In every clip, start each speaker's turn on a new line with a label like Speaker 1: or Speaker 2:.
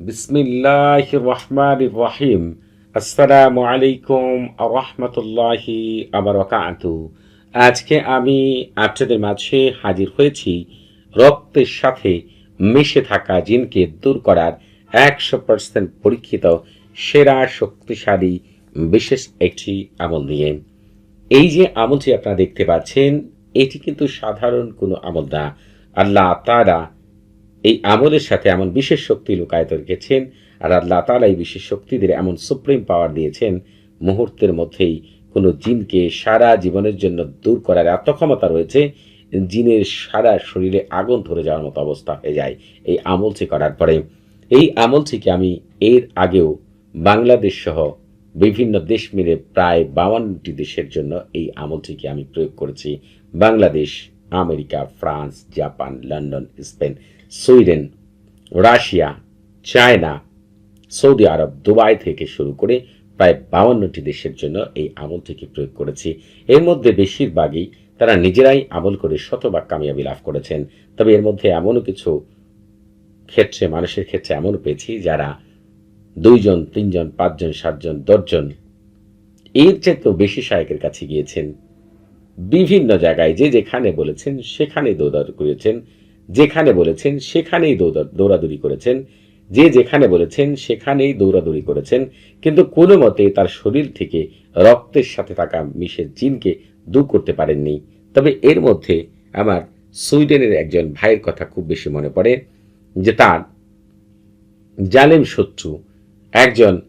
Speaker 1: বিসমিল্লাহ রহমান রহিম আসসালামু আলাইকুম রহমতুল্লাহি আবরকাত আজকে আমি আপনাদের মাঝে হাজির হয়েছি রক্তের সাথে মিশে থাকা জিনকে দূর করার একশো পার্সেন্ট পরীক্ষিত, সেরা, শক্তিশালী, বিশেষ একটি আমল নিয়ে। এই যে আমলটি আপনারা দেখতে পাচ্ছেন, এটি কিন্তু সাধারণ কোনো আমল না। আল্লাহ তারা এই আমলের সাথে এমন বিশেষ শক্তি লুকায়িত রেখেছেন আর আল্লাহ তালা এই বিশেষ শক্তিদের এমন সুপ্রিম পাওয়ার দিয়েছেন, মুহূর্তের মধ্যেই কোনো জিনকে সারা জীবনের জন্য দূর করার এত ক্ষমতা রয়েছে, জিনের সারা শরীরে আগুন ধরে যাওয়ার মতো অবস্থা হয়ে যায় এই আমলটি করার পরে। এই আমলটিকে আমি এর আগেও বাংলাদেশ সহ বিভিন্ন দেশ মিলে প্রায় বাউান্নটি দেশের জন্য এই আমলটিকে আমি প্রয়োগ করেছি, Bangladesh America France Japan London Spain Sweden Russia China Saudi Arab Dubai থেকে শুরু করে প্রায় বাউান্নটি দেশের জন্য এই আমলটিকে প্রয়োগ করেছি। এর মধ্যে বেশিরভাগই তারা নিজেরাই আমল করে শতভাগ কামিয়াবি লাভ করেছেন। তবে এর মধ্যে এমনও কিছু ক্ষেত্রে, মানুষের ক্ষেত্রে এমন পেয়েছি যারা দুইজন, তিনজন, পাঁচজন, সাতজন, দশজন, এর চেয়েও বেশি শায়কের কাছে গিয়েছেন। বিভিন্ন জায়গায় যে যেখানে বলেছেন সেখানেই দৌড়াদৌড়ি করেছেন, যেখানে বলেছেন সেখানেই দৌড়া- দৌড়াদৌড়ি করেছেন, যে যেখানে বলেছেন সেখানেই দৌড়াদৌড়ি করেছেন, কিন্তু কোনো মতে তার শরীর থেকে রক্তের সাথে থাকা মিশের জিনকে দূর করতে পারেননি। তবে এর মধ্যে আমার সুইডেনের একজন ভাইয়ের কথা খুব বেশি মনে পড়ে, যে তার জালেম শত্রু একজন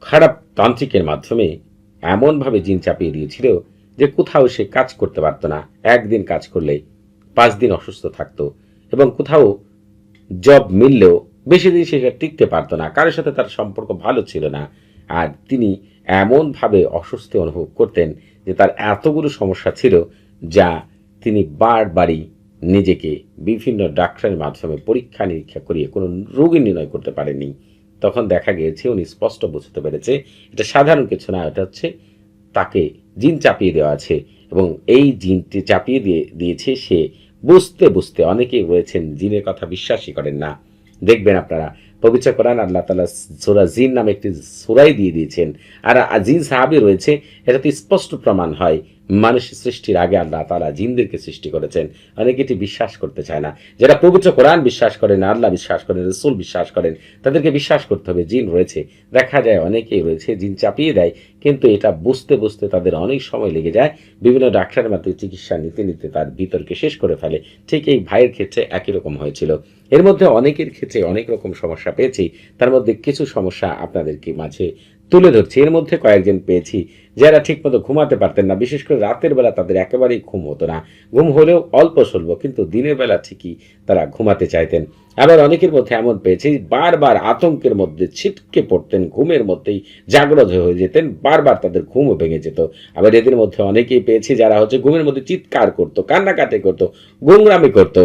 Speaker 1: খারাপ তান্ত্রিকের মাধ্যমে এমনভাবে জিন চাপিয়ে দিয়েছিল যে কোথাও সে কাজ করতে পারতো না। একদিন কাজ করলে পাঁচ দিন অসুস্থ থাকতো এবং কোথাও জব মিললেও বেশি দিন সে টিকতে পারতো না। কারোর সাথে তার সম্পর্ক ভালো ছিল না। আর তিনি এমনভাবে অস্বস্তি অনুভব করতেন যে তার এতগুলো সমস্যা ছিল যা তিনি বারবারই নিজেকে বিভিন্ন ডাক্তারের মাধ্যমে পরীক্ষা নিরীক্ষা করিয়ে কোনো রোগী নির্ণয় করতে পারেননি। তখন দেখা গিয়েছে, উনি স্পষ্ট বুঝতে পেরেছে, এটা সাধারণ কিছু না, এটা হচ্ছে তাকে জিন চাপিয়ে দেওয়া আছে এবং এই জিনটি চাপিয়ে দিয়ে, দিয়েছে সে। বুঝতে বুঝতে অনেকেই রয়েছেন জিনের কথা বিশ্বাসই করেন না। দেখবেন আপনারা, পবিত্র কোরআন আল্লাহ তালা সুরা জিন নামে একটি সুরাই দিয়ে দিয়েছেন। আর জিন সাহাবি রয়েছে, এটাতে স্পষ্ট প্রমাণ হয় মানুষ সৃষ্টির আগে আল্লাহ তালা জিনদেরকে সৃষ্টি করেছেন। অনেকে এটি বিশ্বাস করতে চায় না। যারা পবিত্র কোরআন বিশ্বাস করেন, আল্লাহ বিশ্বাস করেন, রসুল বিশ্বাস করেন, তাদেরকে বিশ্বাস করতে হবে জিন রয়েছে। দেখা যায় অনেকেই রয়েছে, জিন চাপিয়ে দেয়, কিন্তু এটা বুঝতে বুঝতে তাদের অনেক সময় লেগে যায়। বিভিন্ন ডাক্তারের মাধ্যমে চিকিৎসা নিতে নিতে তার ভিতরকে শেষ করে ফেলে। ঠিক এই ভাইয়ের ক্ষেত্রে একই রকম হয়েছিল। এর মধ্যে অনেকের ক্ষেত্রে অনেক রকম সমস্যা পেয়েছি। তার মধ্যে কিছু সমস্যা আপনাদেরকে মাঝে তুলে ধরছি। এর মধ্যে কয়েকজন পেয়েছি যারা ঠিকমতো ঘুমাতে পারতেন না। বিশেষ করে রাতের বেলা তাদের একেবারেই ঘুম হতো না। ঘুম হলেও অল্প স্বল্প, কিন্তু দিনের বেলা ঠিকই তারা ঘুমাতে চাইতেন। আবার অনেকের মধ্যে এমন পেয়েছি, বারবার আতঙ্কের মধ্যে ছিটকে পড়তেন, ঘুমের মধ্যেই জাগ্রত হয়ে যেতেন, বারবার তাদের ঘুমও ভেঙে যেত। আবার এদের মধ্যে অনেকেই পেয়েছি যারা হচ্ছে ঘুমের মধ্যে চিৎকার করতো, কান্নাকাটি করতো গোংরামি করতো।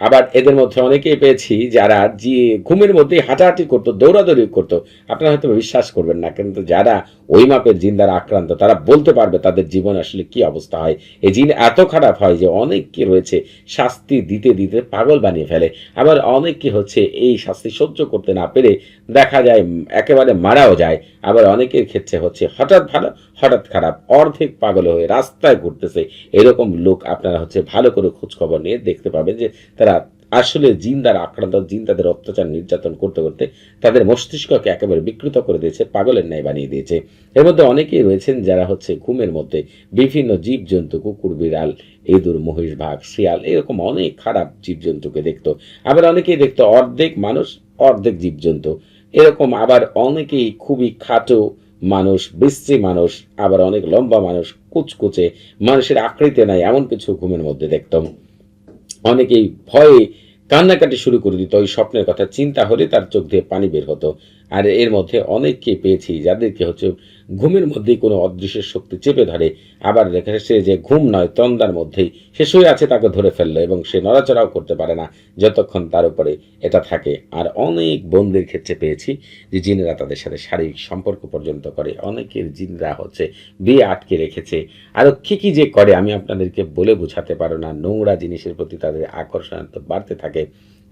Speaker 1: আবার এদের মধ্যে অনেকেই পেয়েছি যারা যে ঘুমের মধ্যে হাঁটাহাঁটি করতো, দৌড়াদৌড়ি করতো। আপনারা হয়তো বিশ্বাস করবেন না, কিন্তু যারা ওই মাপের জিন দ্বারা আক্রান্ত, তারা বলতে পারবে তাদের জীবন আসলে কি অবস্থা হয়। এই জিন এত খারাপ হয় যে অনেককে রয়েছে শাস্তি দিতে দিতে পাগল বানিয়ে ফেলে। আবার অনেককে হচ্ছে এই শাস্তি সহ্য করতে না পেরে দেখা যায় একেবারে মারাও যায়। আবার অনেকের ক্ষেত্রে হচ্ছে হঠাৎ ভালো হঠাৎ খারাপ, অর্ধেক পাগল হয়ে রাস্তায় ঘুরতেছে। এরকম লোক আপনারা হচ্ছে ভালো করে খোঁজখবর নিয়ে দেখতে পাবেন যে তারা আসলে জিন দ্বারা আক্রান্ত জিন তাদের অত্যাচার নির্যাতন করতে করতে তাদের মস্তিষ্ককে একেবারে বিকৃত করে দিয়েছে, পাগলের ন্যায় বানিয়ে দিয়েছে। এর মধ্যে অনেকেই রয়েছেন যারা হচ্ছে ঘুমের মধ্যে বিভিন্ন জীবজন্তু, কুকুর, বিড়াল, ইঁদুর, মহিষ, বাঘ, শিয়াল, এরকম অনেক খারাপ জীবজন্তুকে দেখতো। আবার অনেকেই দেখতো অর্ধেক মানুষ, অর্ধেক জীবজন্তু। এরকম আবার অনেকেই খুবই খাটো মানুষ, বিশ্রী মানুষ, আবার অনেক লম্বা মানুষ, কুচকুচে, মানুষের আকৃতি নাই, এমন কিছু ঘুমের মধ্যে দেখতাম অনেকেই ভয়ে কান্নাকাটি শুরু করে দিত, ওই স্বপ্নের কথা, চিন্তা হলে তার চোখ দিয়ে পানি বের হতো। আর এর মধ্যে অনেককে পেয়েছি যাদেরকে হচ্ছে ঘুমের মধ্যেই কোনো অদৃশ্যের শক্তি চেপে ধরে। আবার দেখা যাচ্ছে যে ঘুম নয় তন্দার মধ্যেই সে শুয়ে আছে তাকে ধরে ফেলল এবং সে নড়াচড়াও করতে পারে না যতক্ষণ তার উপরে এটা থাকে। আর অনেক বন্দির ক্ষেত্রে পেয়েছি যে জিনেরা তাদের সাথে শারীরিক সম্পর্ক পর্যন্ত করে। অনেকের জিনরা হচ্ছে বিয়ে আটকে রেখেছে। আরও কী কী যে করে আমি আপনাদেরকে বলে বোঝাতে পারো না। নোংরা জিনিসের প্রতি তাদের আকর্ষণ তো বাড়তে থাকে।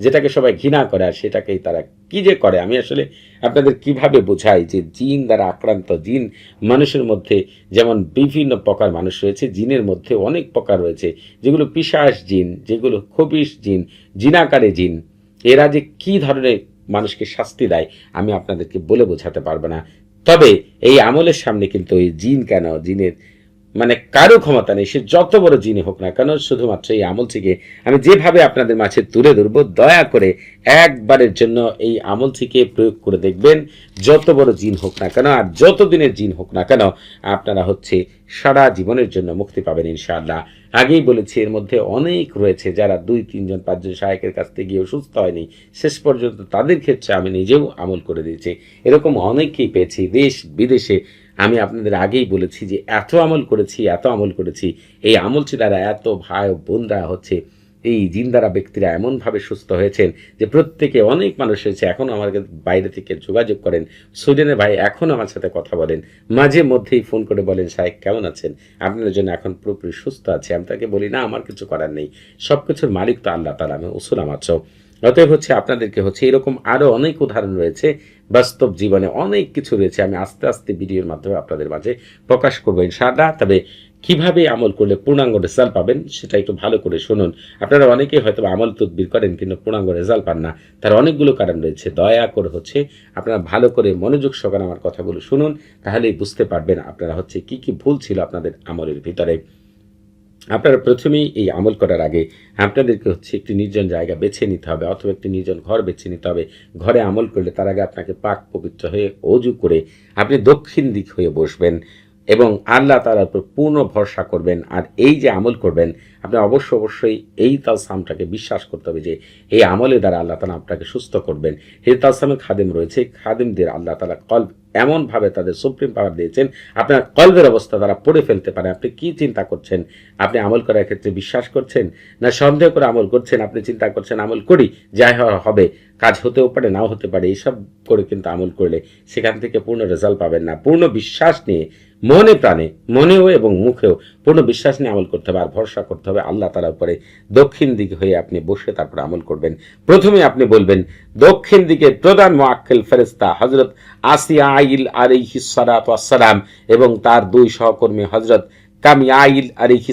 Speaker 1: যেটাকে সবাই ঘৃণা করে আর সেটাকেই তারা কি যে করে? আমি আসলে আপনাদের কীভাবে বোঝাই যে জিন দ্বারা আক্রান্ত জিন মানুষের মধ্যে যেমন বিভিন্ন প্রকার মানুষ রয়েছে, জিনের মধ্যে অনেক প্রকার রয়েছে, যেগুলো পিশাস জিন, যেগুলো খবিশ জিন, জিনাকারে জিন, এরা যে কি ধরনের মানুষকে শাস্তি দেয় আমি আপনাদেরকে বলে বোঝাতে পারব না। তবে এই আমলের সামনে কিন্তু এই জিন কেন? জিনের মানে কারও ক্ষমতা নেই, সে যত বড় জিনে হোক না কেন, শুধুমাত্র এই আমল থেকে আমি যেভাবে আপনাদের মাঝে তুলে ধরবো, দয়া করে একবারের জন্য এই আমল থেকে প্রয়োগ করে দেখবেন, যত বড় জিন হোক না কেন আর যত দিনের জিন হোক না কেন, আপনারা হচ্ছে সারা জীবনের জন্য মুক্তি পাবেন ইনশাআল্লাহ। আগেই বলেছি, এর মধ্যে অনেক রয়েছে যারা দুই, তিনজন, পাঁচজন সহায়কের কাছ থেকে গিয়ে সুস্থ হয়নি, শেষ পর্যন্ত তাদের ক্ষেত্রে আমি নিজেও আমল করে দিয়েছি। এরকম অনেকেই পেয়েছি, দেশ বিদেশে আমি আপনাদের আগেই বলেছি যে এত আমল করেছি, এত আমল করেছি, এই আমলটি দ্বারা এত ভাই বোনরা হচ্ছে, এই জিন্দারা ব্যক্তিরা এমনভাবে সুস্থ হয়েছেন যে প্রত্যেকে অনেক মানুষ হয়েছে, এখনও আমার বাইরে থেকে যোগাযোগ করেন। সুইডেনের ভাই এখন আমার সাথে কথা বলেন। মাঝে মধ্যেই ফোন করে বলেন, সাহেব, কেমন আছেন? আপনার জন্য এখন পুরোপুরি সুস্থ আছে। আমি তাকে বলি, না, আমার কিছু করার নেই। সব কিছুর মালিক তো আল্লাহ তালা আমি উসুলা মাত্র অতএব হচ্ছে আপনাদেরকে হচ্ছে এরকম আরও অনেক উদাহরণ রয়েছে। বাস্তব জীবনে অনেক কিছু রয়েছে। আমি আস্তে আস্তে ভিডিওর মাধ্যমে আপনাদের মাঝে প্রকাশ করব ইনশাআল্লাহ। তবে কীভাবে আমল করলে পূর্ণাঙ্গ রেজাল্ট পাবেন সেটা একটু ভালো করে শুনুন। আপনারা অনেকেই হয়তো আমল তদবির করেন কিন্তু পূর্ণাঙ্গ রেজাল্ট পান না। তার অনেকগুলো কারণ রয়েছে। দয়া করে হচ্ছে আপনারা ভালো করে মনোযোগ সহকারে আমার কথাগুলো শুনুন, তাহলেই বুঝতে পারবেন আপনারা হচ্ছে কি কি ভুল ছিল আপনাদের আমলের ভিতরে। আপনারা প্রথমেই এই আমল করার আগে আপনাদেরকে হচ্ছে একটি নির্জন জায়গা বেছে নিতে হবে অথবা একটি নির্জন ঘর বেছে নিতে হবে। ঘরে আমল করলে তার আগে আপনাকে পাক পবিত্র হয়ে অজু করে আপনি দক্ষিণ দিক হয়ে বসবেন এবং আল্লাহ তালার উপর পূর্ণ ভরসা করবেন। আর এই যে আমল করবেন, আপনি অবশ্য অবশ্যই এই তালসামটাকে বিশ্বাস করতে হবে যে এই আমলের দ্বারা আল্লাহ তালা আপনাকে সুস্থ করবেন। এই তালসামের খাদেম রয়েছে। খাদেমদের আল্লাহ তালা কল্প এমনভাবে তাদের সুপ্রিম পাওয়ার দিয়েছেন। আপনার কলবের অবস্থা তারা পড়ে ফেলতে পারে। আপনি কি চিন্তা করছেন? আপনি আমল করার ক্ষেত্রে বিশ্বাস করছেন? না সন্দেহ করে আমল করছেন? আপনি চিন্তা করছেন আমল করি, যাই হবে। কাজ হতেও পারে, নাও হতে পারে। এইসব করে কিন্তু আমল করলে সেখান থেকে পূর্ণ রেজাল্ট পাবেন না। পূর্ণ বিশ্বাস নিয়ে মনে প্রাণে, মনেও এবং মুখেও পূর্ণ বিশ্বাস নিয়ে আমল করতে হবে আর ভরসা করতে হবে আল্লাহ তালার উপরে। দক্ষিণ দিকে হয়ে আপনি বসে তারপর আমল করবেন। প্রথমে আপনি বলবেন, দক্ষিণ দিকে প্রধান মোয়াক্কেল ফেরেস্তা হজরত আসিয়া আইল আলিহি সালাম এবং তার দুই সহকর্মী হজরত কামি আইল আলিহি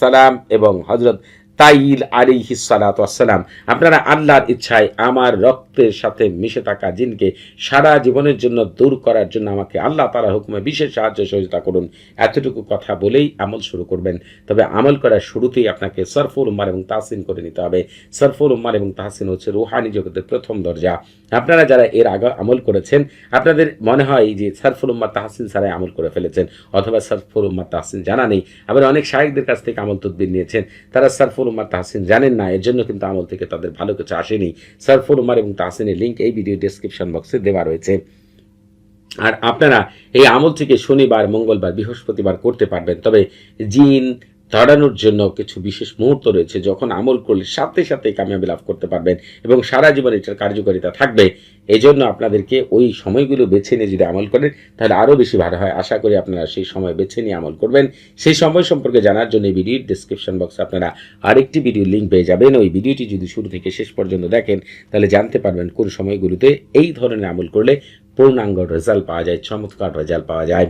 Speaker 1: সালাম এবং হজরত তাইল আলিহি সালাম আপনারা আল্লাহর ইচ্ছায় আমার রক্তের সাথে মিশে থাকা জিনকে সারা জীবনের জন্য দূর করার জন্য আমাকে আল্লাহ তারা হুকুমে বিশেষ সাহায্য সহযোগিতা করুন। এতটুকু কথা বলেই আমল শুরু করবেন। তবে আমল করার শুরুতেই আপনাকে সরফুল উম্মার এবং তাহসিন করে নিতে হবে। সরফুল উম্মার এবং তাহসিন হচ্ছে রুহানি জগতের প্রথম দরজা। আপনারা যারা এর আগে আমল করেছেন, আপনাদের মনে হয় যে সরফুল উম্মার তাহসিন ছাড়াই আমল করে ফেলেছেন, অথবা সরফুল উম্মার তাহসিন জানা নেই। আবার অনেক শাহেকদের কাছ থেকে আমল তদ্বির নিয়েছেন। তারা সরফুল উম্মার তাহসিন জানেন না, এর জন্য কিন্তু আমল থেকে তাদের ভালো কিছু আসেনি। সারফুল উমার এবং তাহসিনের লিঙ্ক এই ভিডিও ডিসক্রিপশন বক্সে দেওয়া রয়েছে। আর আপনারা এই আমল থেকে শনিবার, মঙ্গলবার, বৃহস্পতিবার করতে পারবেন। তবে জিন তাড়ানোর জন্য কিছু বিশেষ মুহূর্ত রয়েছে যখন আমল করলে সাথে সাথে কামিয়াবি লাভ করতে পারবেন এবং সারা জীবন এটার কার্যকারিতা থাকবে। এই জন্য আপনাদেরকে ওই সময়গুলো বেছে নিয়ে যদি আমল করেন, তাহলে আরও বেশি ভালো হয়। আশা করি আপনারা সেই সময় বেছে নিয়ে আমল করবেন। সেই সময় সম্পর্কে জানার জন্য এই ভিডিওর ডিসক্রিপশন বক্সে আপনারা আরেকটি ভিডিও লিঙ্ক পেয়ে যাবেন। ওই ভিডিওটি যদি শুরু থেকে শেষ পর্যন্ত দেখেন, তাহলে জানতে পারবেন কোন সময়গুলোতে এই ধরনের আমল করলে পূর্ণাঙ্গ রেজাল্ট পাওয়া যায়, চমৎকার রেজাল্ট পাওয়া যায়।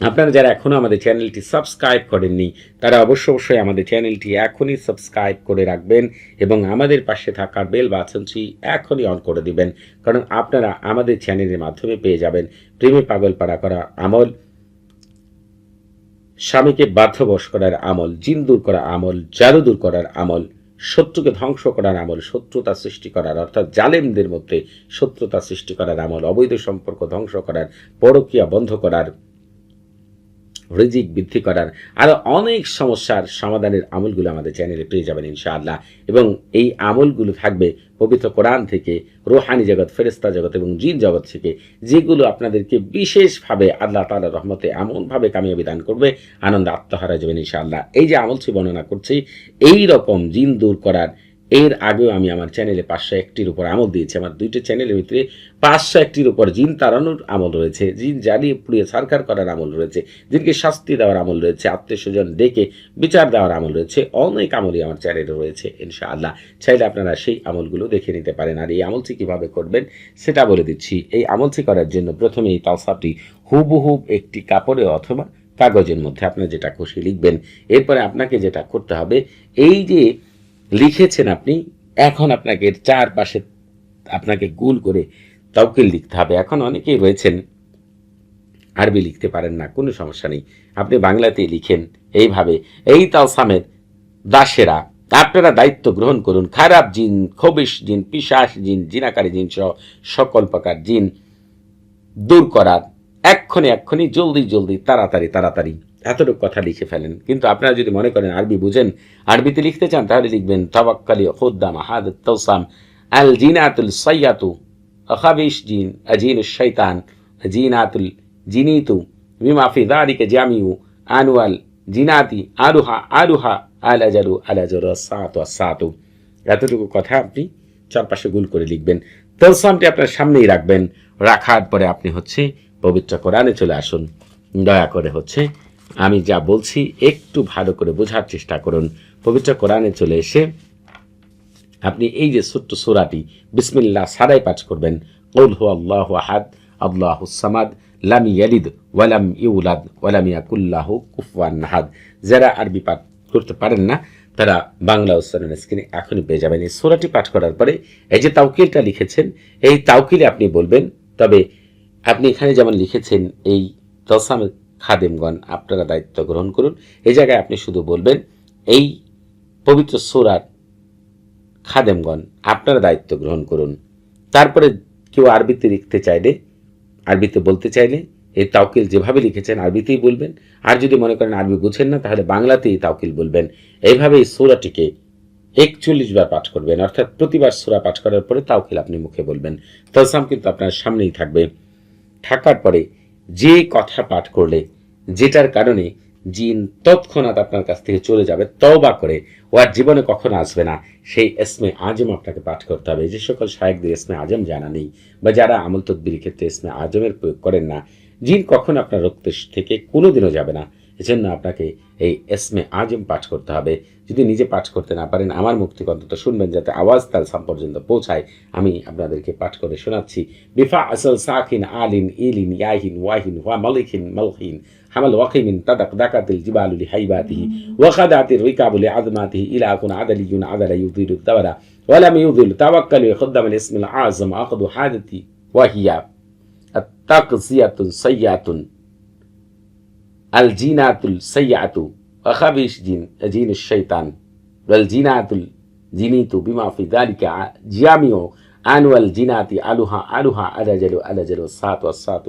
Speaker 1: আপনারা যারা এখনও আমাদের চ্যানেলটি সাবস্ক্রাইব করেননি, তারা অবশ্য অবশ্যই আমাদের চ্যানেলটি এখনই সাবস্ক্রাইব করে রাখবেন এবং আমাদের পাশে থাকার বেল বাটনটি এখনই অন করে দিবেন, কারণ আপনারা আমাদের চ্যানেলের মাধ্যমে পেয়ে যাবেন প্রেমে পাগল পাড়া করা আমল, স্বামীকে বাধ্যবশ করার আমল, জিন দূর করা আমল, জাদু দূর করার আমল, শত্রুকে ধ্বংস করার আমল, শত্রুতা সৃষ্টি করার, অর্থাৎ জালেমদের মধ্যে শত্রুতা সৃষ্টি করার আমল, অবৈধ সম্পর্ক ধ্বংস করার, পরকীয়া বন্ধ করার রিজিক বৃদ্ধি করার আরও অনেক সমস্যার সমাধানের আমলগুলো আমাদের চ্যানেলে পেয়ে যাবেন ইনশাআল্লাহ। এবং এই আমলগুলো থাকবে পবিত্র কোরআন থেকে, রোহানি জগৎ ফেরেস্তা জগৎ এবং জিন জগৎ থেকে, যেগুলো আপনাদেরকে বিশেষভাবে আল্লাহ তালা রহমতে এমনভাবে কামিয়াবি দান করবে, আনন্দ আত্মহারা যাবেন ইনশাআল্লাহ। এই যে আমলটি বর্ণনা করছি, এই রকম জিন দূর করার এর আগেও আমি আমার চ্যানেলে পাঁচশো একটির উপর আমল দিয়েছি। আমার দুইটা চ্যানেলের ভিতরে পাঁচশো একটির উপর জিন তাড়ানোর আমল রয়েছে, জিন জ্বালিয়ে পুড়িয়ে সরকার করার আমল রয়েছে, জিনকে শাস্তি দেওয়ার আমল রয়েছে আত্মীয় স্বজন ডেকে বিচার দেওয়ার আমল রয়েছে, অনেক আমলই আমার চ্যানেলে রয়েছে ইনশাআল্লাহ। চাইলে আপনারা সেই আমলগুলো দেখে নিতে পারেন আর এই আমলটি কীভাবে করবেন সেটা বলে দিচ্ছি। এই আমলটি করার জন্য প্রথমে এই তালসাপটি হুবহুব একটি কাপড়ে অথবা কাগজের মধ্যে আপনার যেটা খুশি লিখবেন, এরপরে আপনাকে যেটা করতে হবে, এই যে লিখেছেন আপনি, এখন আপনাকে চারপাশে আপনাকে গুল করে তাওকিল লিখতে হবে। এখন অনেকেই রয়েছেন আরবি লিখতে পারেন না, কোনো সমস্যা নেই। আপনি বাংলাতেই লিখেন, এইভাবে। এই তালসামের দাসেরা, আপনারা দায়িত্ব গ্রহণ করুন। খারাপ জিন, খবিশ জিন পিশাস জিন, জিনাকারী জিন সহ সকল প্রকার জিন দূর করার। এক্ষণে এক্ষণে জলদি জলদি, তাড়াতাড়ি তাড়াতাড়ি এতটুকু কথা লিখে ফেলেন। কিন্তু আপনারা যদি মনে করেন আরবি বুঝেন, আরবিতে লিখতে চান, তাহলে লিখবেন তাবাক্কালি খুদ্দাম হাদ তৌসাম আল জিনাতুল সাইয়াতু আখাবিশ জিন আজিন শৈতান জিনাতুল জিনিতু বিমাফি দারিকে জামিউ আনুয়াল জিনাতি আরুহা আরুহা আল আজারু আল আজারু সাতু সাতু। এতটুকু কথা আপনি চারপাশে গুল করে লিখবেন। তলসামটি আপনার সামনেই রাখবেন। রাখার পরে আপনি হচ্ছে পবিত্র কোরআনে চলে আসুন। দয়া করে হচ্ছে আমি যা বলছি একটু ভালো করে বোঝার চেষ্টা করুন। পবিত্র কোরআনে চলে এসে আপনি এই যে ছোট্ট সুরাটি বিসমিল্লাহ সারাই পাঠ করবেন, কৌল হু আল্লাহ আহাদ, আল্লাহ সামাদ, লাম ইয়ালিদ ওয়ালাম ইউলাদ ওয়ালাম ইয়াকুল্লাহ কুফওয়ান নাহাদ যারা আরবি পাঠ করতে পারেন না, তারা বাংলা উচ্চারণ স্ক্রিনে এখনই পেয়ে যাবেন এই সোরাটি পাঠ করার পরে এই যে তাউকিলটা লিখেছেন, এই তাউকিলে আপনি বলবেন, তবে আপনি এখানে যেমন লিখেছেন, এই তসাম খাদেমগণ, আপনারা দায়িত্ব গ্রহণ করুন। এই জায়গায় আপনি শুধু বলবেন, এই পবিত্র সোরার খাদেমগণ, আপনারা দায়িত্ব গ্রহণ করুন। তারপরে কেউ আরবিতে লিখতে চাইলে, আরবিতে বলতে চাইলে, এই তাওকিল যেভাবে লিখেছেন আরবিতেই বলবেন। আর যদি মনে করেন আরবি বুঝেন না, তাহলে বাংলাতেই তাওকিল বলবেন। এইভাবে এই সোরাটিকে একচল্লিশ বার পাঠ করবেন। অর্থাৎ প্রতিবার সোরা পাঠ করার পরে তাওকিল আপনি মুখে বলবেন। তলসাম কিন্তু আপনার সামনেই থাকবে। থাকার পরে যে কথা পাঠ করলে, যেটার কারণে জিন তৎক্ষণাৎ আপনার কাছ থেকে চলে যাবে, তওবা করে, ও আর জীবনে কখনো আসবে না। সেই এসমে আজম আপনাকে পাঠ করতে হবে। যে সকল শায়কদের এসমে আজম জানা নেই, বা যারা আমল তদ্বির ক্ষেত্রে এসমে আজমের প্রয়োগ করেন না, জিন কখন আপনার রক্ত থেকে কোনোদিনও যাবে না। এজন্য আপনাকে এই এসমে আজম পাঠ করতে হবে যদি নিজে পাঠ করতে না পারেন আমার মুখ থেকে অন্তত শুনবেন যাতে আওয়াজ তাল সাম পর্যন্ত পৌঁছায় আমি আপনাদেরকে পাঠ করে শোনাচ্ছি বিফা আসল সাকিন আলিন ইলিন ইয়াহিন ওয়াহিন ওয়া মালিকিন মালহিন حمل وقيم تدق دكت الجبال لحيباته وخدعت الركاب لعظماته إلى أكون عدلي عدل يطير الثور ولم يضل توكل وخدم الاسم الأعظم أخذ حادثي وهي التقصية سيئة الجينات السيئة وخبيش جين جين الشيطان والجينات الجينيت بما في ذلك جامع أنوى الجينات ألها ألها ألجل ألجل والسات والسات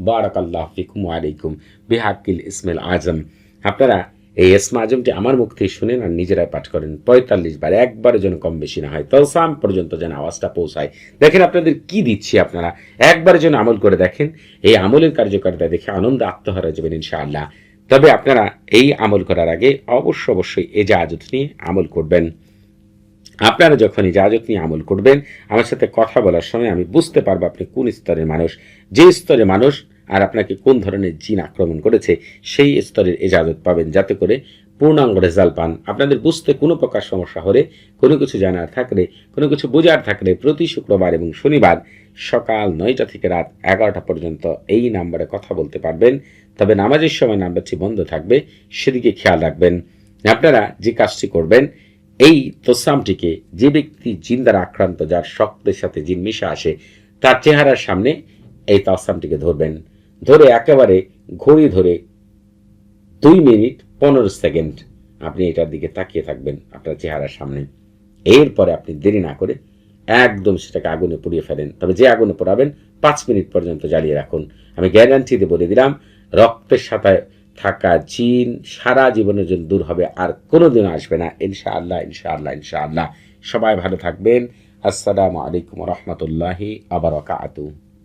Speaker 1: বারাক আল্লাহ ফিকুম আলাইকুম বেহাক্কিল ইসমেল আজম আপনারা এই ইসমা আজমটি আমার মুখ থেকে শুনেন আর নিজেরাই পাঠ করেন। পঁয়তাল্লিশ বার একবারে যেন কম বেশি না হয়। তলসাম পর্যন্ত যেন আওয়াজটা পৌঁছায়। দেখেন আপনাদের কি দিচ্ছি আপনারা। একবারে যেন আমল করে দেখেন। এই আমলের কার্যকারিতা দেখে আনন্দ, আত্মহারা যাবেন ইনশাআল্লাহ। তবে আপনারা এই আমল করার আগে অবশ্য অবশ্যই এজাজত নিয়ে আমল করবেন। আপনারা যখন এই ইজাজত নিয়ে আমল করবেন, আমার সাথে কথা বলার সময় আমি বুঝতে পারব আপনি কোন স্তরের মানুষ। যে স্তরের মানুষ আর আপনাকে কোন ধরনের জিন আক্রমণ করেছে সেই স্তরের এজাজত পাবেন। যাতে করে পূর্ণাঙ্গ রেজাল্ট পান। আপনাদের বুঝতে কোনো প্রকার সমস্যা হলে, কোনো কিছু জানার থাকলে, কোনো কিছু বোঝার থাকলে প্রতি শুক্রবার এবং শনিবার সকাল নয়টা থেকে রাত এগারোটা পর্যন্ত এই নাম্বারে কথা বলতে পারবেন। তবে নামাজের সময় নাম্বারটি বন্ধ থাকবে, সেদিকে খেয়াল রাখবেন। আপনারা যে কাজটি করবেন, এই তোসামটিকে যে ব্যক্তি জিন দ্বারা আক্রান্ত, যার শক্তের সাথে জিন মিশে আসে, তার চেহারার সামনে এই তাসামটিকে ধরবেন। ধরে একেবারে ঘড়ি ধরে দুই মিনিট পনেরো সেকেন্ড আপনি এটার দিকে তাকিয়ে থাকবেন আপনার চেহারার সামনে। এরপরে আপনি দেরি না করে একদম সেটাকে আগুনে পুড়িয়ে ফেলেন। তবে যে আগুনে পোড়াবেন, পাঁচ মিনিট পর্যন্ত জ্বালিয়ে রাখুন। আমি গ্যারান্টিতে বলে দিলাম, রক্তের সাথে থাকা জিন সারা জীবনের জন্য দূর হবে, আর কোনোদিন আসবে না। ইনশাআল্লাহ ইনশাআল্লাহ ইনশাআল্লাহ। সবাই ভালো থাকবেন। আসসালামু আলাইকুম রহমতুল্লাহি আবার